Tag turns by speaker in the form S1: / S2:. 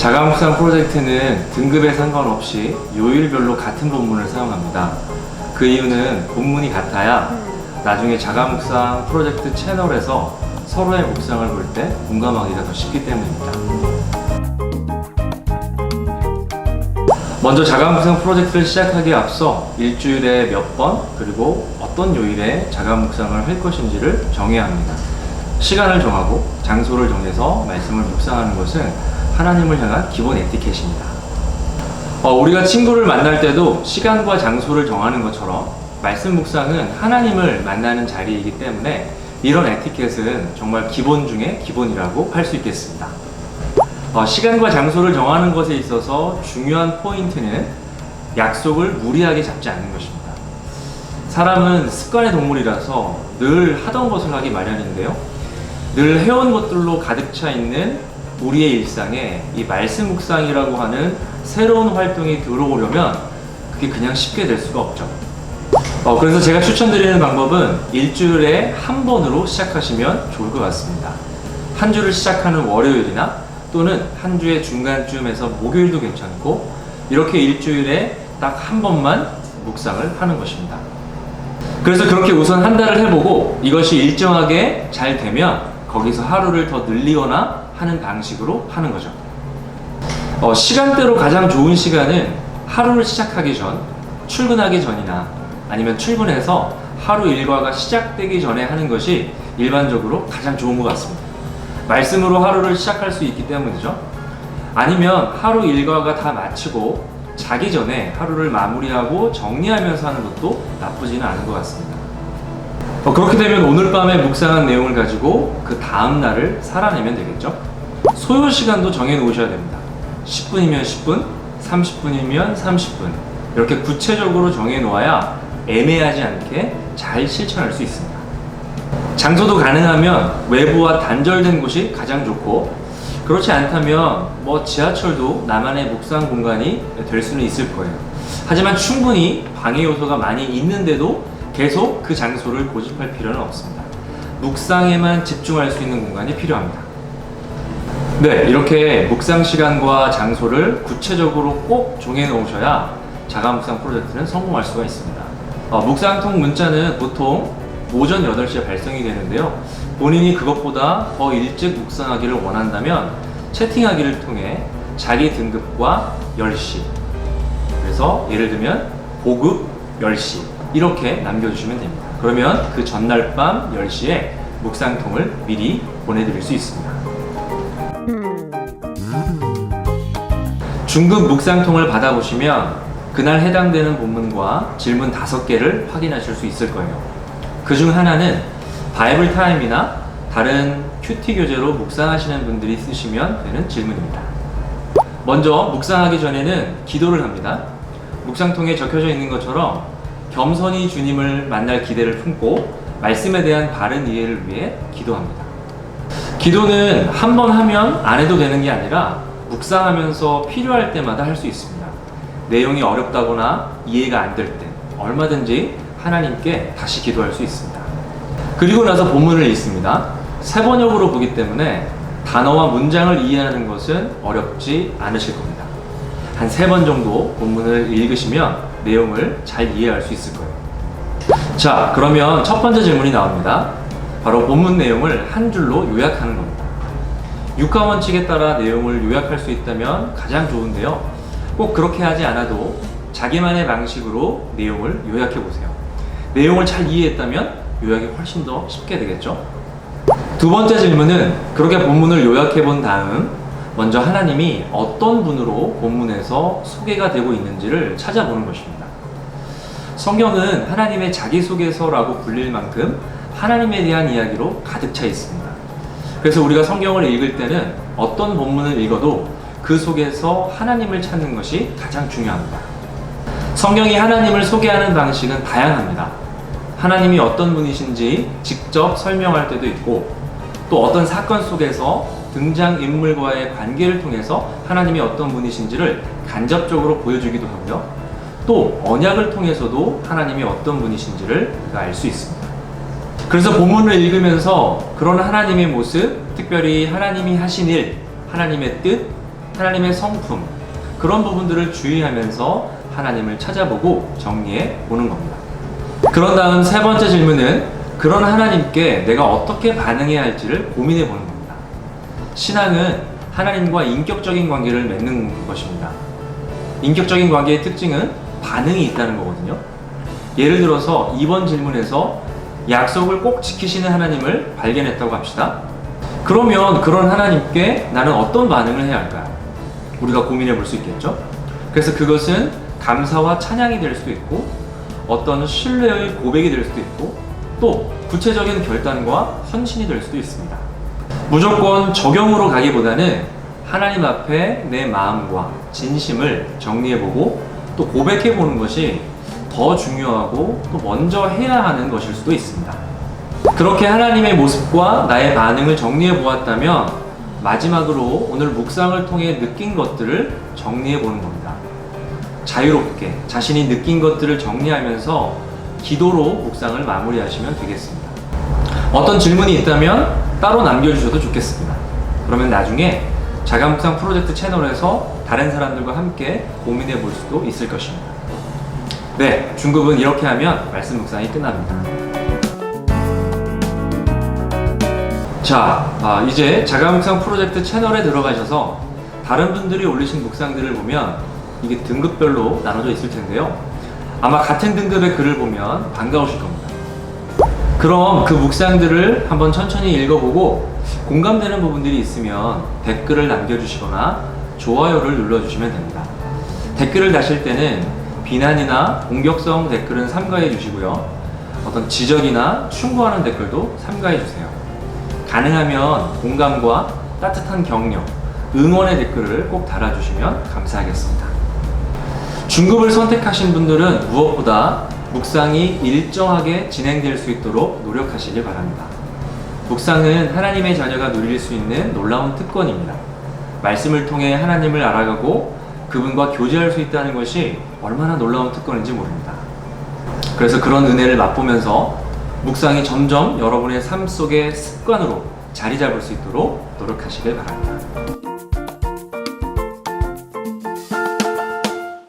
S1: 자가 묵상 프로젝트는 등급에 상관없이 요일별로 같은 본문을 사용합니다. 그 이유는 본문이 같아야 나중에 자가 묵상 프로젝트 채널에서 서로의 묵상을 볼 때 공감하기가 더 쉽기 때문입니다. 먼저 자가 묵상 프로젝트를 시작하기에 앞서 일주일에 몇 번 그리고 어떤 요일에 자가 묵상을 할 것인지를 정해야 합니다. 시간을 정하고 장소를 정해서 말씀을 묵상하는 것은 하나님을 향한 기본 에티켓입니다. 어, 우리가 친구를 만날 때도 시간과 장소를 정하는 것처럼 말씀 묵상은 하나님을 만나는 자리이기 때문에 이런 에티켓은 정말 기본 중에 기본이라고 할 수 있겠습니다. 어, 시간과 장소를 정하는 것에 있어서 중요한 포인트는 약속을 무리하게 잡지 않는 것입니다. 사람은 습관의 동물이라서 늘 하던 것을 하기 마련인데요. 늘 해온 것들로 가득 차 있는 우리의 일상에 이 말씀 묵상이라고 하는 새로운 활동이 들어오려면 그게 그냥 쉽게 될 수가 없죠. 어, 그래서 제가 추천드리는 방법은 일주일에 한 번으로 시작하시면 좋을 것 같습니다. 한 주를 시작하는 월요일이나 또는 한 주의 중간쯤에서 목요일도 괜찮고 이렇게 일주일에 딱 한 번만 묵상을 하는 것입니다. 그래서 그렇게 우선 한 달을 해보고 이것이 일정하게 잘 되면 거기서 하루를 더 늘리거나 하는 방식으로 하는 거죠. 어, 시간대로 가장 좋은 시간은 하루를 시작하기 전, 출근하기 전이나 아니면 출근해서 하루 일과가 시작되기 전에 하는 것이 일반적으로 가장 좋은 것 같습니다. 말씀으로 하루를 시작할 수 있기 때문이죠. 아니면 하루 일과가 다 마치고 자기 전에 하루를 마무리하고 정리하면서 하는 것도 나쁘지는 않은 것 같습니다. 어, 그렇게 되면 오늘 밤에 묵상한 내용을 가지고 그 다음 날을 살아내면 되겠죠. 소요 시간도 정해 놓으셔야 됩니다. 10분이면 10분, 30분이면 30분. 이렇게 구체적으로 정해 놓아야 애매하지 않게 잘 실천할 수 있습니다. 장소도 가능하면 외부와 단절된 곳이 가장 좋고 그렇지 않다면 뭐 지하철도 나만의 묵상 공간이 될 수는 있을 거예요. 하지만 충분히 방해 요소가 많이 있는데도 계속 그 장소를 고집할 필요는 없습니다. 묵상에만 집중할 수 있는 공간이 필요합니다. 네, 이렇게 묵상 시간과 장소를 구체적으로 꼭 정해 놓으셔야 자가 묵상 프로젝트는 성공할 수가 있습니다. 어, 묵상통 문자는 보통 오전 8시에 발송이 되는데요. 본인이 그것보다 더 일찍 묵상하기를 원한다면 채팅하기를 통해 자기 등급과 10시 그래서 예를 들면 고급 10시 이렇게 남겨주시면 됩니다. 그러면 그 전날 밤 10시에 묵상통을 미리 보내드릴 수 있습니다. 중급 묵상통을 받아보시면 그날 해당되는 본문과 질문 5개를 확인하실 수 있을 거예요. 그 중 하나는 바이블 타임이나 다른 큐티 교재로 묵상하시는 분들이 쓰시면 되는 질문입니다. 먼저 묵상하기 전에는 기도를 합니다. 묵상통에 적혀져 있는 것처럼 겸손히 주님을 만날 기대를 품고 말씀에 대한 바른 이해를 위해 기도합니다. 기도는 한 번 하면 안 해도 되는 게 아니라 묵상하면서 필요할 때마다 할 수 있습니다. 내용이 어렵다거나 이해가 안 될 때 얼마든지 하나님께 다시 기도할 수 있습니다. 그리고 나서 본문을 읽습니다. 세 번역으로 보기 때문에 단어와 문장을 이해하는 것은 어렵지 않으실 겁니다. 한 세 번 정도 본문을 읽으시면 내용을 잘 이해할 수 있을 거예요. 자, 그러면 첫 번째 질문이 나옵니다. 바로 본문 내용을 한 줄로 요약하는 겁니다. 육하 원칙에 따라 내용을 요약할 수 있다면 가장 좋은데요. 꼭 그렇게 하지 않아도 자기만의 방식으로 내용을 요약해 보세요. 내용을 잘 이해했다면 요약이 훨씬 더 쉽게 되겠죠. 두 번째 질문은 그렇게 본문을 요약해 본 다음 먼저 하나님이 어떤 분으로 본문에서 소개가 되고 있는지를 찾아보는 것입니다. 성경은 하나님의 자기소개서라고 불릴 만큼 하나님에 대한 이야기로 가득 차 있습니다. 그래서 우리가 성경을 읽을 때는 어떤 본문을 읽어도 그 속에서 하나님을 찾는 것이 가장 중요합니다. 성경이 하나님을 소개하는 방식은 다양합니다. 하나님이 어떤 분이신지 직접 설명할 때도 있고 또 어떤 사건 속에서 등장 인물과의 관계를 통해서 하나님이 어떤 분이신지를 간접적으로 보여주기도 하고요. 또 언약을 통해서도 하나님이 어떤 분이신지를 알 수 있습니다. 그래서 본문을 읽으면서 그런 하나님의 모습, 특별히 하나님이 하신 일, 하나님의 뜻, 하나님의 성품, 그런 부분들을 주의하면서 하나님을 찾아보고 정리해 보는 겁니다. 그런 다음 세 번째 질문은 그런 하나님께 내가 어떻게 반응해야 할지를 고민해 보는 겁니다. 신앙은 하나님과 인격적인 관계를 맺는 것입니다. 인격적인 관계의 특징은 반응이 있다는 거거든요. 예를 들어서 이번 질문에서 약속을 꼭 지키시는 하나님을 발견했다고 합시다. 그러면 그런 하나님께 나는 어떤 반응을 해야 할까요? 우리가 고민해 볼 수 있겠죠? 그래서 그것은 감사와 찬양이 될 수도 있고 어떤 신뢰의 고백이 될 수도 있고 또 구체적인 결단과 헌신이 될 수도 있습니다. 무조건 적용으로 가기보다는 하나님 앞에 내 마음과 진심을 정리해보고 또 고백해보는 것이 더 중요하고 또 먼저 해야 하는 것일 수도 있습니다. 그렇게 하나님의 모습과 나의 반응을 정리해 보았다면 마지막으로 오늘 묵상을 통해 느낀 것들을 정리해 보는 겁니다. 자유롭게 자신이 느낀 것들을 정리하면서 기도로 묵상을 마무리하시면 되겠습니다. 어떤 질문이 있다면 따로 남겨주셔도 좋겠습니다. 그러면 나중에 자가 묵상 프로젝트 채널에서 다른 사람들과 함께 고민해 볼 수도 있을 것입니다. 네, 중급은 이렇게 하면 말씀 묵상이 끝납니다. 자, 아, 이제 자가 묵상 프로젝트 채널에 들어가셔서 다른 분들이 올리신 묵상들을 보면 이게 등급별로 나눠져 있을 텐데요. 아마 같은 등급의 글을 보면 반가우실 겁니다. 그럼 그 묵상들을 한번 천천히 읽어보고 공감되는 부분들이 있으면 댓글을 남겨주시거나 좋아요를 눌러주시면 됩니다. 댓글을 다실 때는 비난이나 공격성 댓글은 삼가해 주시고요. 어떤 지적이나 충고하는 댓글도 삼가해 주세요. 가능하면 공감과 따뜻한 격려, 응원의 댓글을 꼭 달아주시면 감사하겠습니다. 중급을 선택하신 분들은 무엇보다 묵상이 일정하게 진행될 수 있도록 노력하시길 바랍니다. 묵상은 하나님의 자녀가 누릴 수 있는 놀라운 특권입니다. 말씀을 통해 하나님을 알아가고 그분과 교제할 수 있다는 것이 얼마나 놀라운 특권인지 모릅니다. 그래서 그런 은혜를 맛보면서 묵상이 점점 여러분의 삶 속의 습관으로 자리 잡을 수 있도록 노력하시길 바랍니다.